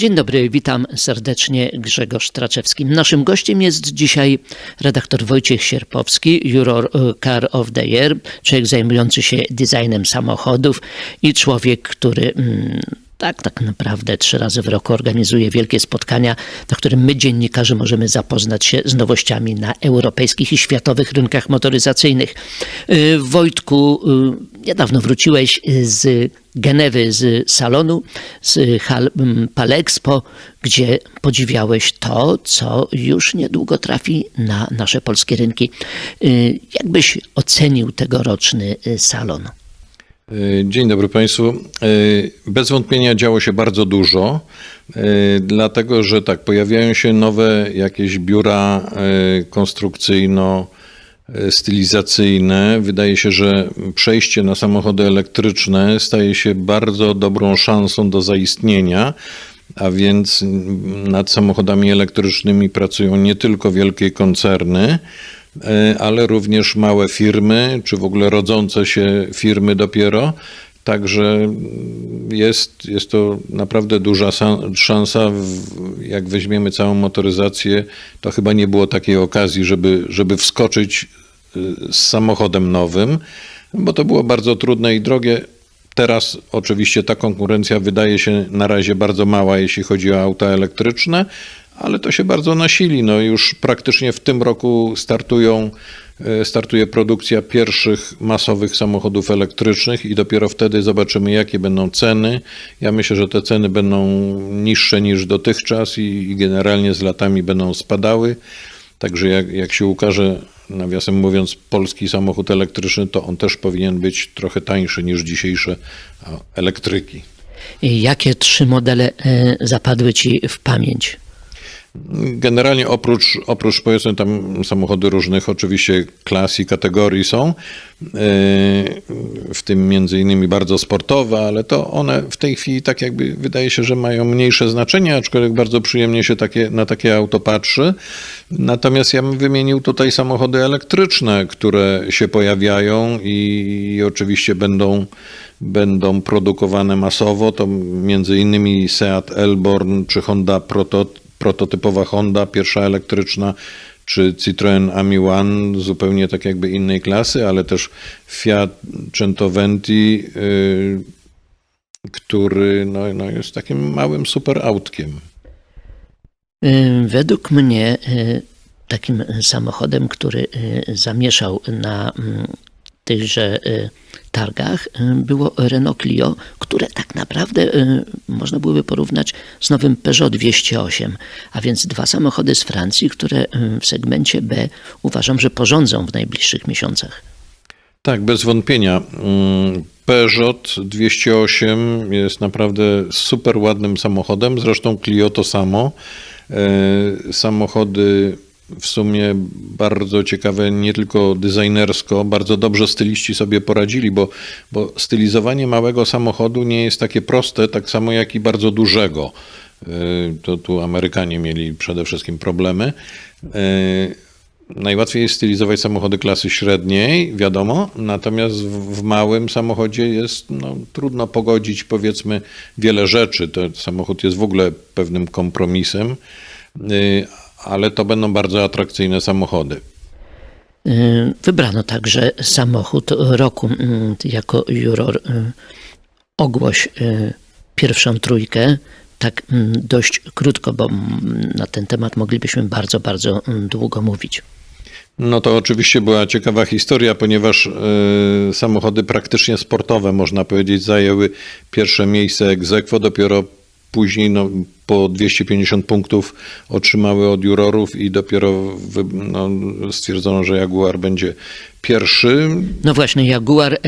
Dzień dobry, witam serdecznie Grzegorz Traczewski. Naszym gościem jest dzisiaj redaktor Wojciech Sierpowski, Juror e, Car of the Year, człowiek zajmujący się designem samochodów i człowiek, który mm, tak, tak naprawdę trzy razy w roku organizuje wielkie spotkania, na którym my, dziennikarze, możemy zapoznać się z nowościami na europejskich i światowych rynkach motoryzacyjnych. Y, Wojtku, y, niedawno wróciłeś z Genewy, z salonu, z hal mm, Palexpo, gdzie podziwiałeś to, co już niedługo trafi na nasze polskie rynki. Y, Jak byś ocenił tegoroczny salon? Y, Dzień dobry Państwu. Y, Bez wątpienia działo się bardzo dużo, y, dlatego że tak, pojawiają się nowe jakieś biura konstrukcyjno stylizacyjne. Wydaje się, że przejście na samochody elektryczne staje się bardzo dobrą szansą do zaistnienia. A więc nad samochodami elektrycznymi pracują nie tylko wielkie koncerny, e, ale również małe firmy, czy w ogóle rodzące się firmy dopiero. Także mm, jest, jest to naprawdę duża sa- szansa. Jak weźmiemy całą motoryzację, to chyba nie było takiej okazji, żeby, żeby wskoczyć y, z samochodem nowym, bo to było bardzo trudne i drogie. Teraz oczywiście ta konkurencja wydaje się na razie bardzo mała, jeśli chodzi o auta elektryczne, ale to się bardzo nasili. No już praktycznie w tym roku startują, e, startuje produkcja pierwszych masowych samochodów elektrycznych i dopiero wtedy zobaczymy, jakie będą ceny. Ja myślę, że te ceny będą niższe niż dotychczas i, i generalnie z latami będą spadały. Także jak, jak się ukaże, nawiasem mówiąc, polski samochód elektryczny, to on też powinien być trochę tańszy niż dzisiejsze elektryki. Jakie trzy modele e, zapadły ci w pamięć? Generalnie oprócz, oprócz powiedzmy tam samochody różnych oczywiście klas i kategorii są, yy, w tym między innymi bardzo sportowe, ale to one w tej chwili tak jakby wydaje się, że mają mniejsze znaczenie, aczkolwiek bardzo przyjemnie się takie, na takie auto patrzy. Natomiast ja bym wymienił tutaj samochody elektryczne, które się pojawiają i, oczywiście będą będą produkowane masowo, to między innymi Seat Elborn czy Honda Proto, prototypowa Honda, pierwsza elektryczna, czy Citroen Ami One, zupełnie tak jakby innej klasy, ale też Fiat Centoventi, yy, który no, no jest takim małym super autkiem. Y, Według mnie y, takim samochodem, który y, zamieszał na mm, tychże targach, było Renault Clio, które tak naprawdę y, można byłoby porównać z nowym Peugeot 208, a więc dwa samochody z Francji, które y, w segmencie B uważam, że porządzą w najbliższych miesiącach. Tak, bez wątpienia. Mm, Peugeot 208 jest naprawdę super ładnym samochodem, zresztą Clio to samo. E, Samochody w sumie bardzo ciekawe, nie tylko designersko, bardzo dobrze styliści sobie poradzili, bo, bo stylizowanie małego samochodu nie jest takie proste, tak samo jak i bardzo dużego. E, To tu Amerykanie mieli przede wszystkim problemy. E, Najłatwiej jest stylizować samochody klasy średniej, wiadomo, natomiast w, w małym samochodzie jest no, trudno pogodzić powiedzmy wiele rzeczy. Ten samochód jest w ogóle pewnym kompromisem, y, ale to będą bardzo atrakcyjne samochody. Y, Wybrano także samochód roku mm, jako juror. y, Ogłoś y, pierwszą trójkę, tak mm, dość krótko, bo mm, na ten temat moglibyśmy bardzo, bardzo długo mówić. No to oczywiście była ciekawa historia, ponieważ y, samochody praktycznie sportowe, można powiedzieć, zajęły pierwsze miejsce aequo, dopiero później no, po 250 punktów otrzymały od jurorów i dopiero no, stwierdzono, że Jaguar będzie pierwszy. No właśnie, Jaguar,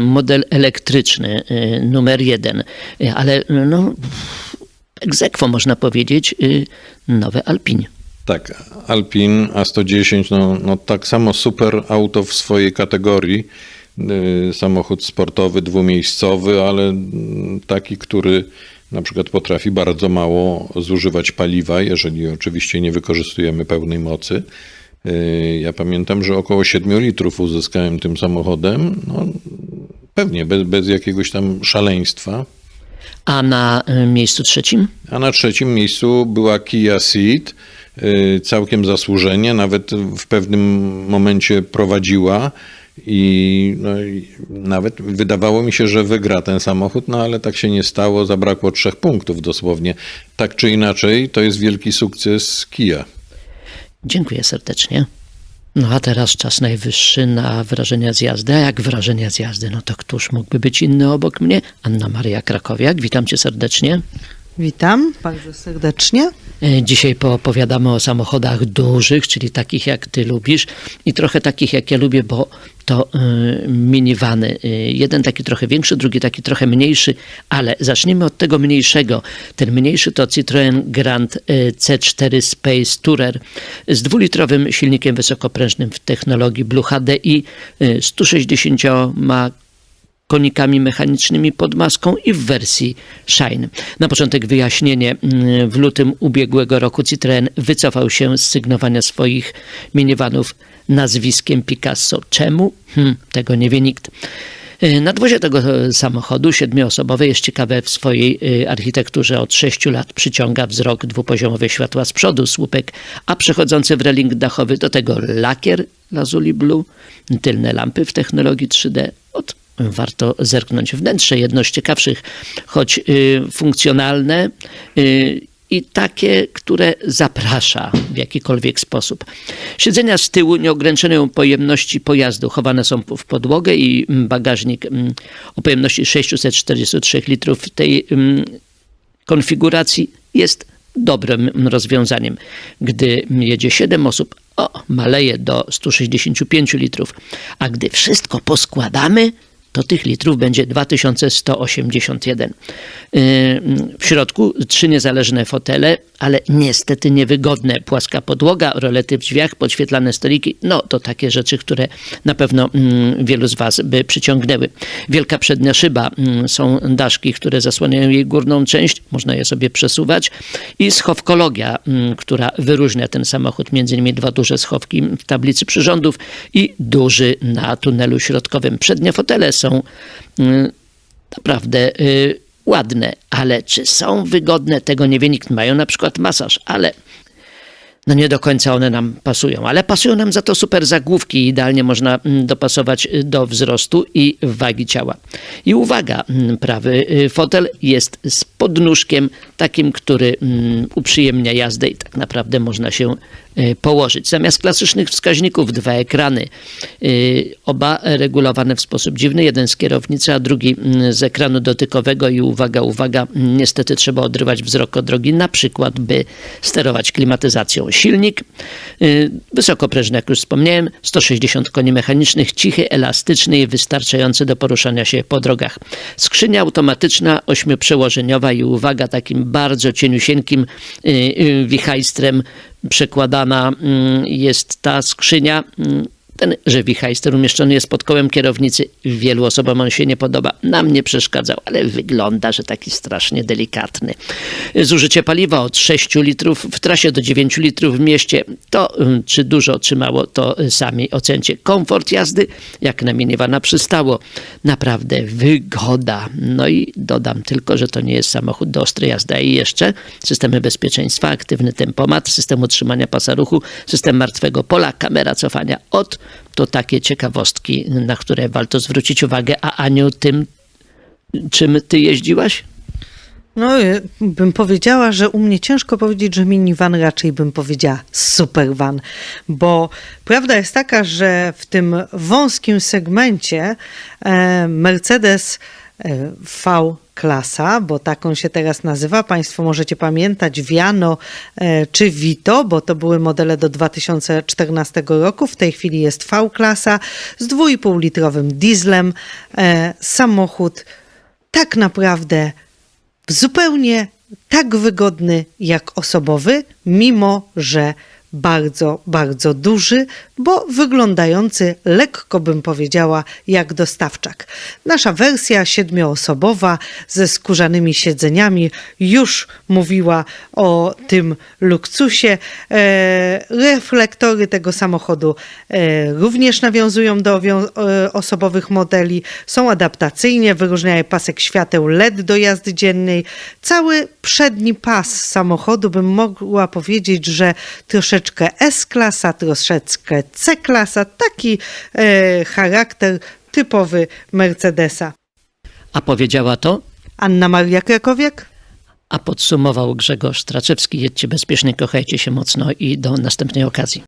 model elektryczny, y, numer jeden, Y, ale no, aequo można powiedzieć, y, nowe Alpine. Tak, Alpin A110, no, no tak samo super auto w swojej kategorii. Samochód sportowy, dwumiejscowy, ale mm, taki, który na przykład potrafi bardzo mało zużywać paliwa, jeżeli oczywiście nie wykorzystujemy pełnej mocy. Yy, Ja pamiętam, że około 7 litrów uzyskałem tym samochodem. No, pewnie bez, bez jakiegoś tam szaleństwa. A na y, miejscu trzecim? A na trzecim miejscu była Kia Ceed, y, całkiem zasłużenie, nawet w pewnym momencie prowadziła i, no, i nawet wydawało mi się, że wygra ten samochód, no ale tak się nie stało, zabrakło trzech punktów dosłownie. Tak czy inaczej, to jest wielki sukces Kia. Dziękuję serdecznie. No a teraz czas najwyższy na wrażenia z jazdy. A jak wrażenia z jazdy? No to któż mógłby być inny obok mnie? Anna Maria Krakowiak, witam cię serdecznie. Witam bardzo serdecznie. E, Dzisiaj poopowiadamy o samochodach dużych, czyli takich jak ty lubisz i trochę takich jak ja lubię, bo to y, minivany. Y, jeden taki trochę większy, drugi taki trochę mniejszy, ale zacznijmy od tego mniejszego. Ten mniejszy to Citroën Grand y, C4 Space Tourer z dwulitrowym silnikiem wysokoprężnym w technologii Blue HDI, y, 160 konikami mechanicznymi pod maską i w wersji Shine. Na początek wyjaśnienie. W lutym ubiegłego roku Citroën wycofał się z sygnowania swoich minivanów nazwiskiem Picasso. Czemu? Hm, tego nie wie nikt. Nadwozie tego samochodu siedmioosobowe jest ciekawe w swojej y, architekturze. Od 6 lat przyciąga wzrok dwupoziomowe światła z przodu, słupek, a przechodzący w reling dachowy do tego lakier lazuli blue, tylne lampy w technologii 3D. Od warto zerknąć. Wnętrze jedno z ciekawszych, choć y, funkcjonalne y, i takie, które zaprasza w jakikolwiek sposób. Siedzenia z tyłu nieograniczonej pojemności pojazdu chowane są w podłogę i mm, bagażnik mm, o pojemności 643 litrów w tej mm, konfiguracji jest dobrym rozwiązaniem. Gdy jedzie 7 osób, o, maleje do 165 litrów, a gdy wszystko poskładamy, to tych litrów będzie 2181. Yy, W środku trzy niezależne fotele, ale niestety niewygodne. Płaska podłoga, rolety w drzwiach, podświetlane stoliki. No to takie rzeczy, które na pewno mm, wielu z Was by przyciągnęły. Wielka przednia szyba, mm, są daszki, które zasłaniają jej górną część, można je sobie przesuwać i schowkologia, mm, która wyróżnia ten samochód, między innymi dwa duże schowki w tablicy przyrządów i duży na tunelu środkowym. Przednie fotele są mm, naprawdę y, ładne, ale czy są wygodne, tego nie wie nikt. Mają na przykład masaż, ale no nie do końca one nam pasują, ale pasują nam za to super zagłówki. Idealnie można mm, dopasować y, do wzrostu i wagi ciała. I uwaga, mm, prawy y, fotel jest z podnóżkiem takim, który mm, uprzyjemnia jazdę i tak naprawdę można się y, położyć. Zamiast klasycznych wskaźników dwa ekrany, oba regulowane w sposób dziwny, jeden z kierownicy, a drugi z ekranu dotykowego i uwaga, uwaga, niestety trzeba odrywać wzrok od drogi, na przykład by sterować klimatyzacją. Silnik y, wysokoprężny, jak już wspomniałem, 160 koni mechanicznych, cichy, elastyczny i wystarczający do poruszania się po drogach. Skrzynia automatyczna, ośmioprzełożeniowa i uwaga, takim bardzo cieniusieńkim y, y, wichajstrem przekładana mm, jest ta skrzynia. Ten, wichajster umieszczony jest pod kołem kierownicy, wielu osobom on się nie podoba. Nam nie przeszkadzał, ale wygląda, że taki strasznie delikatny. Zużycie paliwa od 6 litrów w trasie do 9 litrów w mieście. To mm, czy dużo, czy mało, to y, sami ocencie. Komfort jazdy, jak na minivana przystało. Naprawdę wygoda. No i dodam tylko, że to nie jest samochód do ostrej jazdy. I jeszcze systemy bezpieczeństwa, aktywny tempomat, system utrzymania pasa ruchu, system martwego pola, kamera cofania od. To takie ciekawostki, na które warto zwrócić uwagę. A Aniu, tym, czym ty jeździłaś? No, y, bym powiedziała, że u mnie ciężko powiedzieć, że minivan, raczej bym powiedziała supervan, bo prawda jest taka, że w tym wąskim segmencie e, Mercedes e, V klasa, bo taką się teraz nazywa. Państwo możecie pamiętać Viano e, czy Vito, bo to były modele do 2014 roku. W tej chwili jest V klasa z 2,5 litrowym dieslem. E, samochód tak naprawdę zupełnie tak wygodny jak osobowy, mimo że bardzo, bardzo duży, bo wyglądający lekko bym powiedziała jak dostawczak. Nasza wersja siedmioosobowa ze skórzanymi siedzeniami już mówiła o tym luksusie. E, reflektory tego samochodu e, również nawiązują do e, osobowych modeli, są adaptacyjnie, wyróżnia je pasek świateł LED do jazdy dziennej. Cały przedni pas samochodu bym mogła powiedzieć, że troszeczkę S-klasa, troszeczkę C-klasa, taki e, charakter typowy Mercedesa. A powiedziała to, Anna Maria Krakowiak? a podsumował Grzegorz Straczewski. Jedźcie bezpiecznie, kochajcie się mocno i do następnej okazji.